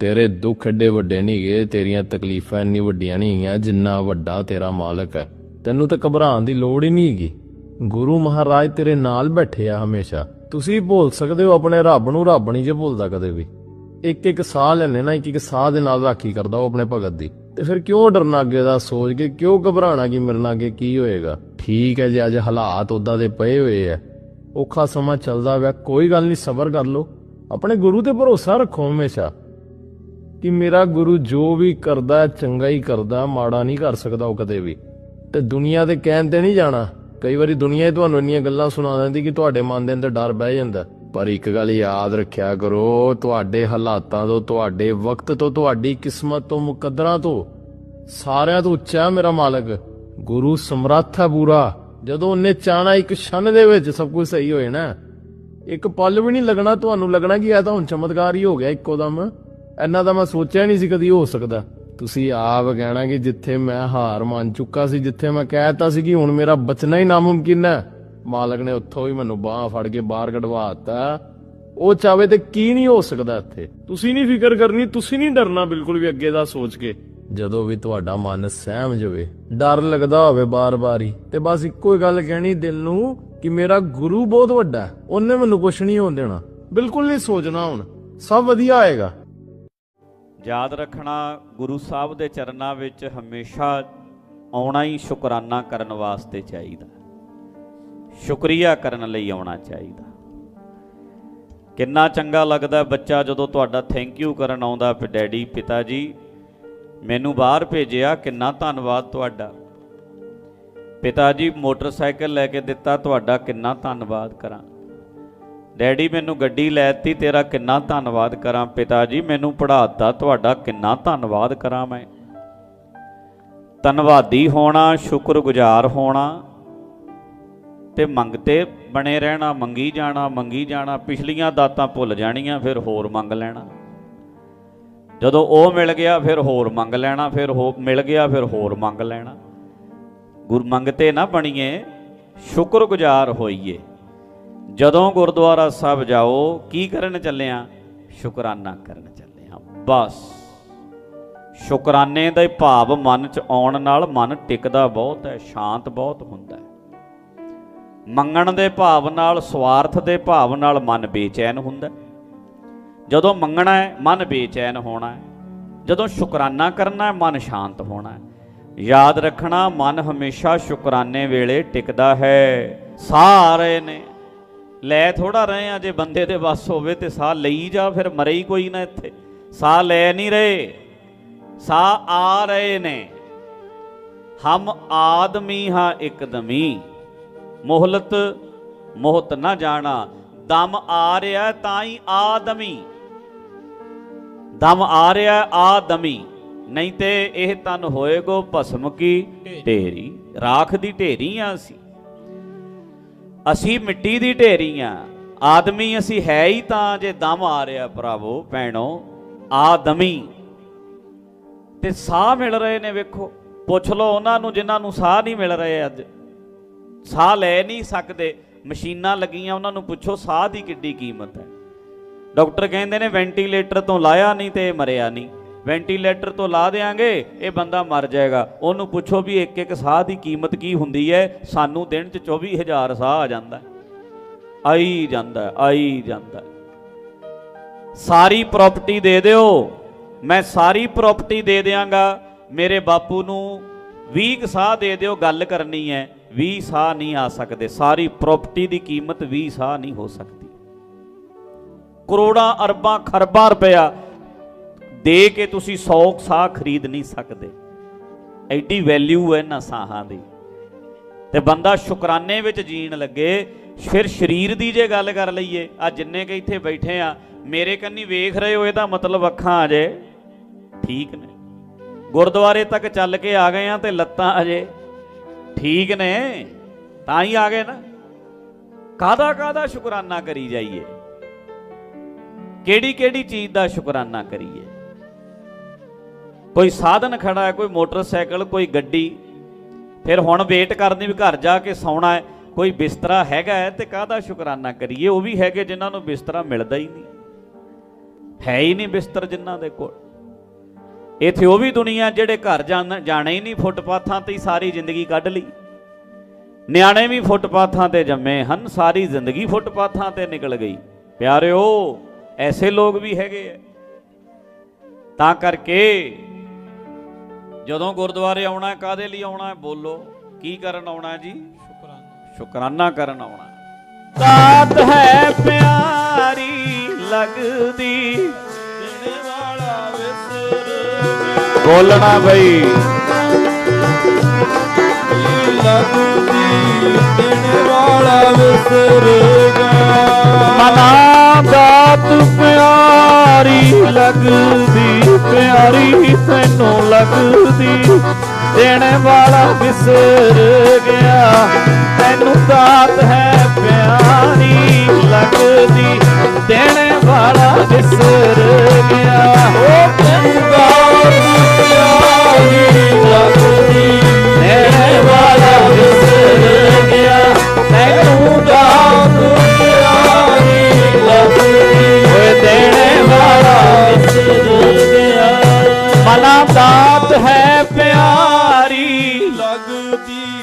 ਤੇਰੇ ਦੁੱਖ ਏਡੇ ਵੱਡੇ ਨਹੀਂ ਗਏ ਤੇਰੀਆਂ ਤਕਲੀਫਾਂ ਇੰਨੀ ਵੱਡੀਆਂ ਨਹੀਂ ਹੈਗੀਆਂ ਜਿੰਨਾ ਵੱਡਾ ਤੇਰਾ ਮਾਲਕ ਹੈ। ਤੈਨੂੰ ਤਾਂ ਘਬਰਾਉਣ ਦੀ ਲੋੜ ਹੀ ਨਹੀਂ ਹੈਗੀ ਗੁਰੂ ਮਹਾਰਾਜ ਤੇਰੇ ਨਾਲ ਬੈਠੇ ਆ ਹਮੇਸ਼ਾ। ਤੁਸੀਂ ਭੁੱਲ ਸਕਦੇ ਹੋ, ਆਪਣੇ ਰੱਬ ਨੂੰ ਰੱਬ ਨਹੀਂ ਜੇ ਭੁੱਲਦਾ ਕਦੇ ਵੀ। ਇੱਕ ਇੱਕ ਸਾਹ ਲੈਣੇ ਨਾ ਇੱਕ ਇੱਕ ਸਾਹ ਦੇ ਨਾਲ ਰਾਖੀ ਕਰਦਾ ਉਹ ਆਪਣੇ ਭਗਤ ਦੀ। ਤੇ ਫਿਰ ਕਿਉਂ ਡਰਨਾ ਅੱਗੇ ਦਾ ਸੋਚ ਕੇ, ਕਿਉਂ ਘਬਰਾਣਾ ਕਿ ਮੇਰੇ ਨਾਲ ਅੱਗੇ ਕੀ ਹੋਏਗਾ? ਠੀਕ ਹੈ ਜੇ, ਅੱਜ ਹਾਲਾਤ ਉਦਾਂ ਦੇ ਪਏ ਹੋਏ ਆ। ਔਖਾ ਸਮਾਂ ਚੱਲਦਾ ਪਿਆ, ਕੋਈ ਗੱਲ ਨਹੀਂ ਸਬਰ ਕਰ ਲਓ। ਆਪਣੇ ਗੁਰੂ ਤੇ ਭਰੋਸਾ ਰੱਖੋ ਹਮੇਸ਼ਾ। ਕਿ ਮੇਰਾ ਗੁਰੂ ਜੋ ਵੀ ਕਰਦਾ, ਚੰਗਾ ਹੀ ਕਰਦਾ, ਮਾੜਾ ਨਹੀਂ ਕਰ ਸਕਦਾ ਉਹ ਕਦੇ ਵੀ। ਤੇ ਦੁਨੀਆ ਦੇ ਕਹਿਣ ਤੇ ਨਹੀਂ ਜਾਣਾ। ਕਈ ਵਾਰੀ ਦੁਨੀਆ ਹੀ ਤੁਹਾਨੂੰ ਇੰਨੀਆਂ ਗੱਲਾਂ ਸੁਣਾ ਦਿੰਦੀ ਕਿ ਤੁਹਾਡੇ ਮਨ ਦੇ ਅੰਦਰ ਡਰ ਬਹਿ ਜਾਂਦਾ। ਪਰ ਇੱਕ ਗੱਲ ਯਾਦ ਰੱਖਿਆ ਕਰੋ, ਤੁਹਾਡੇ ਹਾਲਾਤਾਂ ਤੋਂ, ਤੁਹਾਡੇ ਵਕਤ ਤੋਂ, ਤੁਹਾਡੀ ਕਿਸਮਤ ਤੋਂ, ਮੁਕੱਦਰਾਂ ਤੋਂ, ਸਾਰਿਆਂ ਤੋਂ ਉੱਚਾ ਮੇਰਾ ਮਾਲਕ। ਗੁਰੂ ਸਮਰੱਥ ਹੈ ਪੂਰਾ। ਜਦੋਂ ਉਹਨੇ ਚਾਹਣਾ ਇੱਕ ਛਨ ਦੇ ਵਿੱਚ ਸਭ ਕੁਝ ਸਹੀ ਹੋਏ ਨਾ ਇੱਕ ਪਲ ਵੀ ਨਹੀਂ ਲੱਗਣਾ, ਤੁਹਾਨੂੰ ਲੱਗਣਾ ਕਿ ਇਹ ਤਾਂ ਹੁਣ ਚਮਤਕਾਰ ਹੀ ਹੋ ਗਿਆ ਇੱਕੋ ਦਮ। ਇੰਨਾ ਤਾਂ ਮੈਂ ਸੋਚਿਆ ਨਹੀਂ ਸੀ ਕਦੀ ਹੋ ਸਕਦਾ। ਤੁਸੀਂ ਆਪ ਕਹਿਣਾ ਕਿ ਜਿੱਥੇ ਮੈਂ ਹਾਰ ਮੰਨ ਚੁੱਕਾ ਸੀ, ਜਿੱਥੇ ਮੈਂ ਕਹਿਤਾ ਸੀ ਕਿ ਹੁਣ ਮੇਰਾ ਬਚਣਾ ਹੀ ਨਾਮੁਮਕਿਨ ਹੈ, ਮਾਲਕ ਨੇ ਉੱਥੋਂ ਵੀ ਮੈਨੂੰ ਬਾਹ ਫੜ ਕੇ ਬਾਹਰ ਕਢਵਾਤਾ ਉਹ ਚਾਵੇ ਤੇ ਕੀ ਨਹੀਂ ਹੋ ਸਕਦਾ ਇੱਥੇ। ਤੁਸੀਂ ਨਹੀਂ ਫਿਕਰ ਕਰਨੀ, ਤੁਸੀਂ ਨਹੀਂ ਡਰਨਾ ਬਿਲਕੁਲ ਵੀ ਅੱਗੇ ਦਾ ਸੋਚ ਕੇ। ਜਦੋਂ ਵੀ ਤੁਹਾਡਾ ਮਨ ਸਹਿਮ ਜਾਵੇ, ਡਰ ਲੱਗਦਾ ਹੋਵੇ ਬਾਰ-ਬਾਰ ਹੀ ਤੇ ਬਸ ਇੱਕੋ ਹੀ ਗੱਲ ਕਹਿਣੀ ਦਿਲ ਨੂੰ ਕਿ ਮੇਰਾ ਗੁਰੂ ਬਹੁਤ ਵੱਡਾ ਉਹਨੇ ਮੈਨੂੰ ਕੁਛ ਨਹੀਂ ਹੋਣ ਦੇਣਾ। ਬਿਲਕੁਲ ਨਹੀਂ ਸੋਚਣਾ ਹੁਣ, ਸਭ ਵਧੀਆ ਆਏਗਾ। ਯਾਦ ਰੱਖਣਾ ਗੁਰੂ ਸਾਹਿਬ ਦੇ ਚਰਨਾਂ ਵਿੱਚ ਹਮੇਸ਼ਾ ਆਉਣਾ ਹੀ ਸ਼ੁਕਰਾਨਾ ਕਰਨ ਵਾਸਤੇ ਚਾਹੀਦਾ ਸ਼ੁਕਰੀਆ ਕਰਨ ਲਈ ਆਉਣਾ ਚਾਹੀਦਾ ਕਿੰਨਾ ਚੰਗਾ ਲੱਗਦਾ ਬੱਚਾ ਜਦੋਂ ਤੁਹਾਡਾ ਥੈਂਕ ਯੂ ਕਰਨ ਆਉਂਦਾ ਵੀ ਡੈਡੀ, ਪਿਤਾ ਜੀ, ਮੈਨੂੰ ਬਾਹਰ ਭੇਜਿਆ, ਕਿੰਨਾ ਧੰਨਵਾਦ ਤੁਹਾਡਾ। ਪਿਤਾ ਜੀ, ਮੋਟਰਸਾਈਕਲ ਲੈ ਕੇ ਦਿੱਤਾ, ਤੁਹਾਡਾ ਕਿੰਨਾ ਧੰਨਵਾਦ ਕਰਾਂ। ਡੈਡੀ ਮੈਨੂੰ ਗੱਡੀ ਲੈਤੀ ਤੇਰਾ ਕਿੰਨਾ ਧੰਨਵਾਦ ਕਰਾਂ ਪਿਤਾ ਜੀ, ਮੈਨੂੰ ਪੜ੍ਹਾਤਾ ਤੁਹਾਡਾ ਕਿੰਨਾ ਧੰਨਵਾਦ ਕਰਾਂ ਮੈਂ। ਧੰਨਵਾਦੀ ਹੋਣਾ, ਸ਼ੁਕਰਗੁਜ਼ਾਰ ਹੋਣਾ, ਤੇ ਮੰਗਤੇ ਬਣੇ ਰਹਿਣਾ, ਮੰਗੀ ਜਾਣਾ ਮੰਗੀ ਜਾਣਾ, ਪਿਛਲੀਆਂ ਦਾਤਾਂ ਭੁੱਲ ਜਾਣੀਆਂ, ਫਿਰ ਹੋਰ ਮੰਗ ਲੈਣਾ। ਜਦੋਂ ਉਹ ਮਿਲ ਗਿਆ, ਫਿਰ ਹੋਰ ਮੰਗ ਲੈਣਾ, ਫਿਰ ਹੋ, ਮਿਲ ਗਿਆ, ਫਿਰ ਹੋਰ ਮੰਗ ਲੈਣਾ। ਗੁਰ ਮੰਗਤੇ ਨਾ ਬਣੀਏ, ਸ਼ੁਕਰਗੁਜ਼ਾਰ ਹੋਈਏ। ਜਦੋਂ ਗੁਰਦੁਆਰਾ ਸਾਹਿਬ ਜਾਓ, ਕੀ ਕਰਨ ਚੱਲਿਆ ਸ਼ੁਕਰਾਨਾ ਕਰਨ ਚੱਲਿਆ ਬਸ। ਸ਼ੁਕਰਾਨੇ ਦਾ ਭਾਵ ਮਨ ਚ ਆਉਣ ਨਾਲ ਮਨ ਟਿਕਦਾ ਬਹੁਤ ਹੈ, ਸ਼ਾਂਤ ਬਹੁਤ ਹੁੰਦਾ ਹੈ। ਮੰਗਣ ਦੇ ਭਾਵ ਨਾਲ, ਸਵਾਰਥ ਦੇ ਭਾਵ ਨਾਲ ਮਨ ਬੇਚੈਨ ਹੁੰਦਾ ਜਦੋਂ ਮੰਗਣਾ ਹੈ, ਮਨ ਬੇਚੈਨ ਹੋਣਾ ਹੈ। ਜਦੋਂ ਸ਼ੁਕਰਾਨਾ ਕਰਨਾ ਹੈ, ਮਨ ਸ਼ਾਂਤ ਹੋਣਾ ਹੈ। ਯਾਦ ਰੱਖਣਾ, ਮਨ ਹਮੇਸ਼ਾ ਸ਼ੁਕਰਾਨੇ ਵੇਲੇ ਟਿਕਦਾ ਹੈ। ਸਾਹ ਨੇ ਲੈ ਥੋੜਾ ਰਹੇ ਆ, ਜੇ ਬੰਦੇ ਦੇ ਵੱਸ ਹੋਵੇ ਤੇ ਸਾਹ ਲਈ ਜਾ, ਫਿਰ ਮਰੇ ਹੀ ਕੋਈ ਨਾ ਇੱਥੇ। ਸਾਹ ਲੈ ਨਹੀਂ ਰਹੇ, ਸਾਹ ਆ ਰਹੇ ਨੇ। ਹਮ ਆਦਮੀ ਹਾਂ ਇੱਕਦਮੀ। ਮੋਹਲਤ ਮੋਹਤ ਨਾ ਜਾਣਾ। ਦਮ ਆ ਰਿਹਾ ਤਾਂ ਹੀ ਆਦਮੀ। ਦਮ ਆ ਰਿਹਾ ਆਦਮੀ। ਨਹੀਂ ਤੇ ਇਹ ਤਨ ਹੋਏਗੋ ਭਸਮ ਕੀ ਢੇਰੀ। ਰਾਖ ਦੀ ਢੇਰੀ ਆ ਅਸੀਂ। ਅਸੀਂ ਮਿੱਟੀ ਦੀ ਢੇਰੀ ਆ। ਆਦਮੀ ਅਸੀਂ ਹੈ ਹੀ ਤਾਂ ਜੇ ਦਮ ਆ ਰਿਹਾ ਭਰਾਵੋ, ਭੈਣੋ ਆਦਮੀ ਤੇ ਸਾਹ ਮਿਲ ਰਹੇ ਨੇ ਵੇਖੋ। ਪੁੱਛ ਲਓ ਉਹਨਾਂ ਨੂੰ ਜਿਨ੍ਹਾਂ ਨੂੰ ਸਾਹ ਨਹੀਂ ਮਿਲ ਰਹੇ ਅੱਜ। ਸਾਹ ਲੈ ਨਹੀਂ ਸਕਦੇ। ਮਸ਼ੀਨਾਂ ਲੱਗੀਆਂ, ਉਹਨਾਂ ਨੂੰ ਪੁੱਛੋ ਸਾਹ ਦੀ ਕਿੱਡੀ ਕੀਮਤ ਹੈ। ਡਾਕਟਰ ਕਹਿੰਦੇ ਨੇ ਵੈਂਟੀਲੇਟਰ ਤੋਂ ਲਾਇਆ ਨਹੀਂ ਤੇ ਇਹ ਮਰਿਆ ਨਹੀਂ। ਵੈਂਟੀਲੇਟਰ ਤੋਂ ਲਾ ਦੇਾਂਗੇ ਇਹ ਬੰਦਾ ਮਰ ਜਾਏਗਾ। ਉਹਨੂੰ ਪੁੱਛੋ ਵੀ ਇੱਕ ਇੱਕ ਸਾਹ ਦੀ ਕੀਮਤ ਕੀ ਹੁੰਦੀ ਹੈ। ਸਾਨੂੰ ਦਿਨ 'ਚ 24000 ਸਾਹ ਆ ਜਾਂਦਾ ਆਈ ਜਾਂਦਾ ਆਈ ਜਾਂਦਾ ਸਾਰੀ ਪ੍ਰਾਪਰਟੀ ਦੇ ਦਿਓ। ਮੈਂ ਸਾਰੀ ਪ੍ਰਾਪਰਟੀ ਦੇ ਦਿਆਂਗਾ। ਮੇਰੇ ਬਾਪੂ ਨੂੰ 20 ਕੁ ਸਾਹ ਦੇ ਦਿਓ, ਗੱਲ ਕਰਨੀ ਹੈ। 20 ਸਾਹ ਨਹੀਂ ਆ ਸਕਦੇ। ਸਾਰੀ ਪ੍ਰਾਪਰਟੀ ਦੀ ਕੀਮਤ 20 ਸਾਹ ਨਹੀਂ ਹੋ ਸਕਦੀ। ਕਰੋੜਾਂ ਅਰਬਾਂ ਖਰਬਾਂ ਰੁਪਇਆ ਦੇ ਕੇ ਤੁਸੀਂ 100 ਸਾਹ ਖਰੀਦ ਨਹੀਂ ਸਕਦੇ। ਐਡੀ ਵੈਲਿਊ ਹੈ ਇਹਨਾਂ ਸਾਹਾਂ ਦੀ। ਤੇ ਬੰਦਾ ਸ਼ੁਕਰਾਨੇ ਵਿੱਚ ਜੀਣ ਲੱਗੇ, ਫਿਰ ਸਰੀਰ ਦੀ ਜੇ ਗੱਲ ਕਰ ਲਈਏ, ਆ ਜਿੰਨੇ ਕਿ ਇੱਥੇ ਬੈਠੇ ਆ, ਮੇਰੇ ਕੰਨੀ ਵੇਖ ਰਹੇ ਹੋ ਇਹਦਾ ਮਤਲਬ ਅੱਖਾਂ ਅਜੇ ਠੀਕ ਨੇ। ਗੁਰਦੁਆਰੇ ਤੱਕ ਚੱਲ ਕੇ ਆ ਗਏ ਆ ਤੇ ਲੱਤਾਂ ਅਜੇ ਠੀਕ ਨੇ, ਤਾਂ ਹੀ ਆ ਗਏ ਨਾ। ਕਾਦਾ ਕਾਦਾ ਸ਼ੁਕਰਾਨਾ ਕਰੀ ਜਾਈਏ? ਕਿਹੜੀ ਕਿਹੜੀ ਚੀਜ਼ ਦਾ ਸ਼ੁਕਰਾਨਾ ਕਰੀਏ? ਕੋਈ ਸਾਧਨ ਖੜਾ ਹੈ, ਕੋਈ ਮੋਟਰਸਾਈਕਲ, ਕੋਈ ਗੱਡੀ, ਫਿਰ ਹੁਣ ਵੇਟ ਕਰਨੀ ਵੀ ਘਰ ਜਾ ਕੇ ਸੌਣਾ ਹੈ, ਕੋਈ ਬਿਸਤਰਾ ਹੈਗਾ ਹੈ ਤੇ ਕਾਹਦਾ ਸ਼ੁਕਰਾਨਾ ਕਰੀਏ? ਉਹ ਵੀ ਹੈਗੇ ਜਿਨ੍ਹਾਂ ਨੂੰ ਬਿਸਤਰਾ ਮਿਲਦਾ ਹੀ ਨਹੀਂ। ਹੈ ਹੀ ਨਹੀਂ ਬਿਸਤਰ ਜਿਨ੍ਹਾਂ ਦੇ ਕੋਲ। ਇੱਥੇ ਉਹ ਵੀ ਦੁਨੀਆ ਜਿਹੜੇ ਘਰ ਜਾਣ- ਜਾਣੇ ਹੀ ਨਹੀਂ ਫੁੱਟਪਾਥਾਂ ਤੇ ਹੀ ਸਾਰੀ ਜ਼ਿੰਦਗੀ ਕੱਢ ਲਈ। ਨਿਆਣੇ ਵੀ ਫੁੱਟਪਾਥਾਂ ਤੇ ਜੰਮੇ ਹਨ, ਸਾਰੀ ਜ਼ਿੰਦਗੀ ਫੁੱਟਪਾਥਾਂ ਤੇ ਨਿਕਲ ਗਈ। ਪਿਆਰਿਓ, ਐਸੇ ਲੋਕ ਵੀ ਹੈਗੇ ਐ ਤਾਂ ਕਰਕੇ ਜਦੋਂ ਗੁਰਦੁਆਰੇ ਆਉਣਾ ਹੈ, ਕਾਹਦੇ ਲਈ ਆਉਣਾ? ਬੋਲੋ ਕੀ ਕਰਨ ਆਉਣਾ ਜੀ ਸ਼ੁਕਰਾਨਾ ਕਰਨ ਆਉਣਾ। ਦਾਤ ਹੈ ਪਿਆਰੀ ਲੱਗਦੀ ਦੇਣੇ ਵਾਲਾ ਵਿਸਰ ਬੋਲਣਾ ਬਈ ਲੱਗਦੀ ਦੇਣੇ ਵਾਲਾ ਵਿਸਰ ਗਿਆ ਮਨਾ ਦਾਤ ਪਿਆਰੀ ਲੱਗਦੀ, ਪਿਆਰੀ ਤੈਨੂੰ ਲੱਗਦੀ। ਦੇਣੇ ਵਾਲਾ ਵਿਸਰ ਗਿਆ, ਤੈਨੂੰ ਦਾਤ ਹੈ ਪਿਆਰੀ ਲੱਗਦੀ। ਦੇਣੇ ਵਾਲਾ ਵਿਸਰ ਗਿਆ।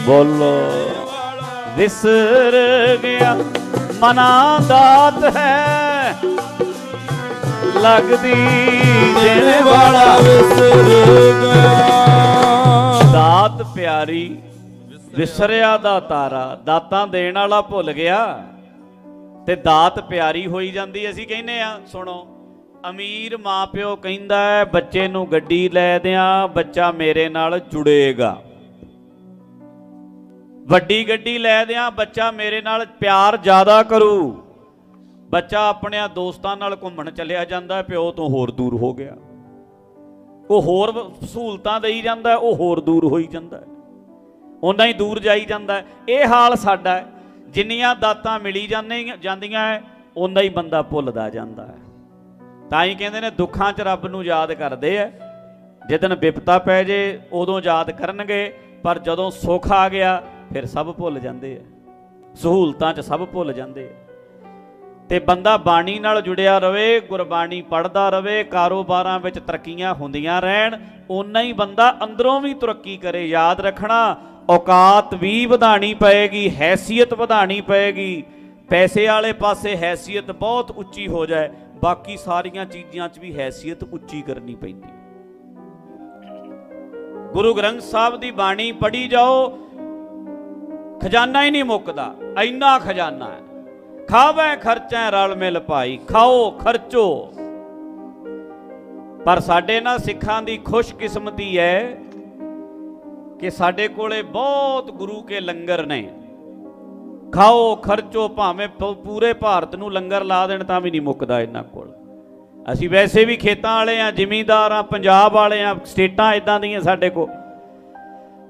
ਬੋਲੋ। ਵਿਸਰ ਗਿਆ ਮਨਾ ਦਾਤ ਹੈ। ਲੱਗਦੀ ਦੇਣ ਵਾਲਾ। ਵਿਸਰ ਗਿਆ। ਦਾਤ ਪਿਆਰੀ ਵਿਸਰਿਆ ਦਾ ਤਾਰਾ। ਦਾਤਾਂ ਦੇਣ ਵਾਲਾ ਭੁੱਲ ਗਿਆ। ਤੇ ਦਾਤ ਪਿਆਰੀ ਹੋਈ ਜਾਂਦੀ ਅਸੀਂ ਕਹਿੰਨੇ ਆ ਸੁਣੋ। ਅਮੀਰ ਮਾਪਿਓ ਕਹਿੰਦਾ ਬੱਚੇ ਨੂੰ ਗੱਡੀ ਲੈ ਦਿਆਂ ਬੱਚਾ ਮੇਰੇ ਨਾਲ ਜੁੜੇਗਾ। ਵੱਡੀ ਗੱਡੀ ਲੈ ਦਿਆਂ, ਬੱਚਾ ਮੇਰੇ ਨਾਲ ਪਿਆਰ ਜ਼ਿਆਦਾ ਕਰੂ। ਬੱਚਾ ਆਪਣਿਆਂ ਦੋਸਤਾਂ ਨਾਲ ਘੁੰਮਣ ਚੱਲਿਆ ਜਾਂਦਾ, ਪਿਓ ਤੋਂ ਹੋਰ ਦੂਰ ਹੋ ਗਿਆ। ਉਹ ਹੋਰ ਸਹੂਲਤਾਂ ਦੇਈ ਜਾਂਦਾ, ਉਹ ਹੋਰ ਦੂਰ ਹੋਈ ਜਾਂਦਾ। ਹੈ। ਹੀ ਦੂਰ ਜਾਈ ਜਾਂਦਾ। ਇਹ ਹਾਲ ਸਾਡਾ ਜਿੰਨੀਆਂ ਦਾਤਾਂ ਮਿਲੀ ਜਾਂਦੀਆਂ ਜਾਂਦੀਆਂ ਹੈ ਉਨਾ ਹੀ ਬੰਦਾ ਭੁੱਲਦਾ ਜਾਂਦਾ ਹੈ। ਤਾਂ ਹੀ ਕਹਿੰਦੇ ਨੇ, ਦੁੱਖਾਂ 'ਚ ਰੱਬ ਨੂੰ ਯਾਦ ਕਰਦੇ ਆ ਜਿੱਦਨ ਵਿਪਤਾ ਪੈ ਜੇ, ਉਦੋਂ ਯਾਦ ਕਰਨਗੇ। ਪਰ ਜਦੋਂ ਸੁੱਖ ਆ ਗਿਆ ਫਿਰ ਸਭ ਭੁੱਲ ਜਾਂਦੇ ਆ। ਸਹੂਲਤਾਂ 'ਚ ਸਭ ਭੁੱਲ ਜਾਂਦੇ ਆ। ਤੇ ਬੰਦਾ ਬਾਣੀ ਨਾਲ ਜੁੜਿਆ ਰਵੇ, ਗੁਰਬਾਣੀ ਪੜਦਾ ਰਵੇ, ਕਾਰੋਬਾਰਾਂ ਵਿੱਚ ਤਰੱਕੀਆਂ ਹੁੰਦੀਆਂ ਰਹਿਣ, ਓਨਾ ਹੀ ਬੰਦਾ ਅੰਦਰੋਂ ਵੀ ਤਰੱਕੀ ਕਰੇ, ਯਾਦ ਰੱਖਣਾ, ਔਕਾਤ ਵੀ ਵਧਾਣੀ ਪਏਗੀ, ਹੈਸੀਅਤ ਵਧਾਣੀ ਪਏਗੀ। ਪੈਸੇ ਵਾਲੇ ਪਾਸੇ ਹੈਸੀਅਤ ਬਹੁਤ ਉੱਚੀ ਹੋ ਜਾਏ, ਬਾਕੀ ਸਾਰੀਆਂ ਚੀਜ਼ਾਂ 'ਚ ਵੀ ਹੈਸੀਅਤ ਉੱਚੀ ਕਰਨੀ ਪੈਂਦੀ। ਗੁਰੂ ਗ੍ਰੰਥ ਸਾਹਿਬ ਦੀ ਬਾਣੀ ਪੜ੍ਹੀ ਜਾਓ ਖਜ਼ਾਨਾ ਹੀ ਨਹੀਂ ਮੁੱਕਦਾ, ਇੰਨਾ ਖਜ਼ਾਨਾ ਹੈ। ਖਾਵੇ, ਖਰਚੈ, ਰਲ ਮਿਲ ਭਾਈ, ਖਾਓ, ਖਰਚੋ। ਪਰ ਸਾਡੇ ਨਾਲ ਸਿੱਖਾਂ ਦੀ ਖੁਸ਼ਕਿਸਮਤੀ ਹੈ ਕਿ ਸਾਡੇ ਕੋਲੇ ਬਹੁਤ ਗੁਰੂ ਕੇ ਲੰਗਰ ਨੇ। ਖਾਓ, ਖਰਚੋ, ਭਾਵੇਂ ਪੂਰੇ ਭਾਰਤ ਨੂੰ ਲੰਗਰ ਲਾ ਦੇਣ ਤਾਂ ਵੀ ਨਹੀਂ ਮੁੱਕਦਾ ਇਹਨਾਂ ਕੋਲ। ਅਸੀਂ ਵੈਸੇ ਵੀ ਖੇਤਾਂ ਵਾਲੇ ਆ ਜ਼ਿਮੀਂਦਾਰ ਆ ਪੰਜਾਬ ਵਾਲੇ ਆ ਸਟੇਟਾਂ ਇਦਾਂ ਦੀਆਂ ਸਾਡੇ ਕੋਲ।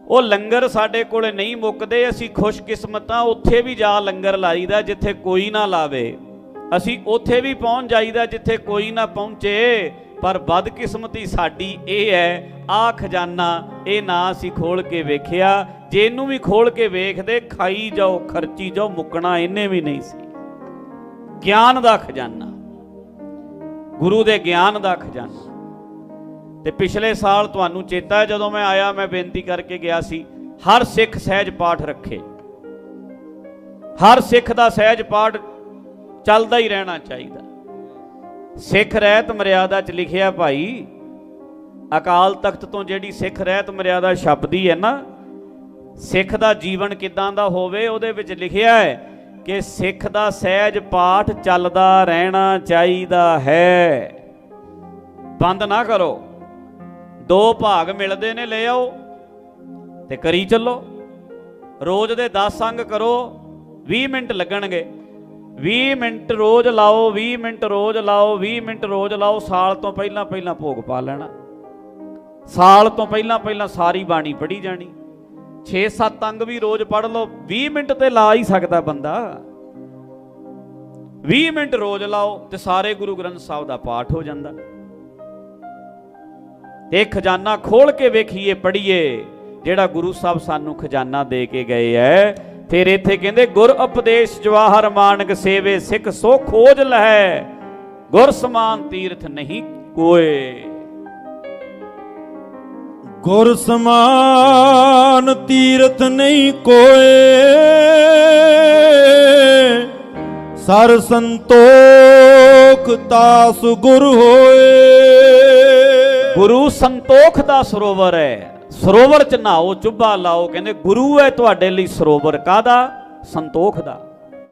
ਉਹ ਲੰਗਰ ਸਾਡੇ ਕੋਲੇ ਨਹੀਂ ਮੁੱਕਦੇ, ਅਸੀਂ ਖੁਸ਼ਕਿਸਮਤਾਂ ਉੱਥੇ ਵੀ ਜਾ ਲੰਗਰ ਲਾਈਦਾ ਜਿੱਥੇ ਕੋਈ ਨਾ ਲਾਵੇ। ਅਸੀਂ ਉੱਥੇ ਵੀ ਪਹੁੰਚ ਜਾਈਦਾ ਜਿੱਥੇ ਕੋਈ ਨਾ ਪਹੁੰਚੇ, ਪਰ ਬਦਕਿਸਮਤੀ ਸਾਡੀ ਇਹ ਹੈ, ਆ ਖਜ਼ਾਨਾ, ਇਹ ਨਾ ਅਸੀਂ ਖੋਲ ਕੇ ਵੇਖਿਆ। ਜੇ ਇਹਨੂੰ ਵੀ ਖੋਲ ਕੇ ਵੇਖਦੇ, ਖਾਈ ਜਾਓ, ਖਰਚੀ ਜਾਓ, ਮੁੱਕਣਾ ਇਹਨੇ ਵੀ ਨਹੀਂ ਸੀ। ਗਿਆਨ ਦਾ ਖਜ਼ਾਨਾ। ਗੁਰੂ ਦੇ ਗਿਆਨ ਦਾ ਖਜ਼ਾਨਾ। ਤੇ ਪਿਛਲੇ ਸਾਲ ਤੁਹਾਨੂੰ ਚੇਤਾ ਹੈ ਜਦੋਂ ਮੈਂ ਆਇਆ, ਮੈਂ ਬੇਨਤੀ ਕਰਕੇ ਗਿਆ ਸੀ, ਹਰ ਸਿੱਖ ਸਹਿਜ ਪਾਠ ਰੱਖੇ। ਹਰ ਸਿੱਖ ਦਾ ਸਹਿਜ ਪਾਠ ਚੱਲਦਾ ਹੀ ਰਹਿਣਾ ਚਾਹੀਦਾ। ਸਿੱਖ ਰਹਿਤ ਮਰਿਆਦਾ 'ਚ ਲਿਖਿਆ ਭਾਈ, ਅਕਾਲ ਤਖਤ ਤੋਂ ਜਿਹੜੀ ਸਿੱਖ ਰਹਿਤ ਮਰਿਆਦਾ ਛਪਦੀ ਹੈ ਨਾ, ਸਿੱਖ ਦਾ ਜੀਵਨ ਕਿਦਾਂ ਦਾ ਹੋਵੇ, ਉਹਦੇ ਵਿੱਚ ਲਿਖਿਆ ਹੈ ਕਿ ਸਿੱਖ ਦਾ ਸਹਿਜ ਪਾਠ ਚੱਲਦਾ ਰਹਿਣਾ ਚਾਹੀਦਾ ਹੈ। ਬੰਦ ਨਾ ਕਰੋ। ਦੋ ਭਾਗ ਮਿਲਦੇ ਨੇ ਲੈ ਆਓ ਤੇ ਕਰੀ ਚੱਲੋ। ਰੋਜ਼ ਦੇ 10 ਅੰਗ ਕਰੋ 20 ਮਿੰਟ ਲੱਗਣਗੇ। 20 ਮਿੰਟ ਰੋਜ਼ ਲਾਓ 20 ਮਿੰਟ ਰੋਜ਼ ਲਾਓ 20 ਮਿੰਟ ਰੋਜ਼ ਲਾਓ, ਸਾਲ ਤੋਂ ਪਹਿਲਾਂ ਪਹਿਲਾਂ ਭੋਗ ਪਾ ਲੈਣਾ। ਸਾਲ ਤੋਂ ਪਹਿਲਾਂ ਪਹਿਲਾਂ ਸਾਰੀ ਬਾਣੀ ਪੜ੍ਹੀ ਜਾਣੀ। 6-7 ਅੰਗ ਵੀ ਰੋਜ਼ ਪੜ੍ਹ ਲਓ 20 ਮਿੰਟ ਤੇ ਲਾ ਹੀ ਸਕਦਾ ਬੰਦਾ। 20 ਮਿੰਟ ਰੋਜ਼ ਲਾਓ ਤੇ ਸਾਰੇ ਗੁਰੂ ਗ੍ਰੰਥ ਸਾਹਿਬ ਦਾ ਪਾਠ ਹੋ ਜਾਂਦਾ। ਤੇ ਇਹ ਖਜ਼ਾਨਾ ਖੋਲ ਕੇ ਵੇਖੀਏ, ਪੜ੍ਹੀਏ, ਜਿਹੜਾ ਗੁਰੂ ਸਾਹਿਬ ਸਾਨੂੰ ਖਜ਼ਾਨਾ ਦੇ ਕੇ ਗਏ ਐ। ਫਿਰ ਇੱਥੇ ਕਹਿੰਦੇ, ਗੁਰ ਉਪਦੇਸ਼ ਜਵਾਹਰ ਮਾਨਕ ਸੇਵੇ ਸਿੱਖ ਸੋ ਖੋਜ ਲਹੈ, ਗੁਰ ਸਮਾਨ ਤੀਰਥ ਨਹੀਂ ਕੋਏ। ਗੁਰ ਸਮਾਨ ਤੀਰਥ ਨਹੀਂ ਕੋਏ। ਸਰ ਸੰਤੋਖ ਤਾਸ ਗੁਰ ਹੋਏ। ਗੁਰੂ ਸੰਤੋਖ ਦਾ ਸਰੋਵਰ ਹੈ। ਸਰੋਵਰ ਚ ਨਹਾਓ, ਚੁੱਭਾ ਲਾਓ, ਕਹਿੰਦੇ ਗੁਰੂ ਹੈ ਤੁਹਾਡੇ ਲਈ ਸਰੋਵਰ। ਕਾਦਾ ਸੰਤੋਖ ਦਾ।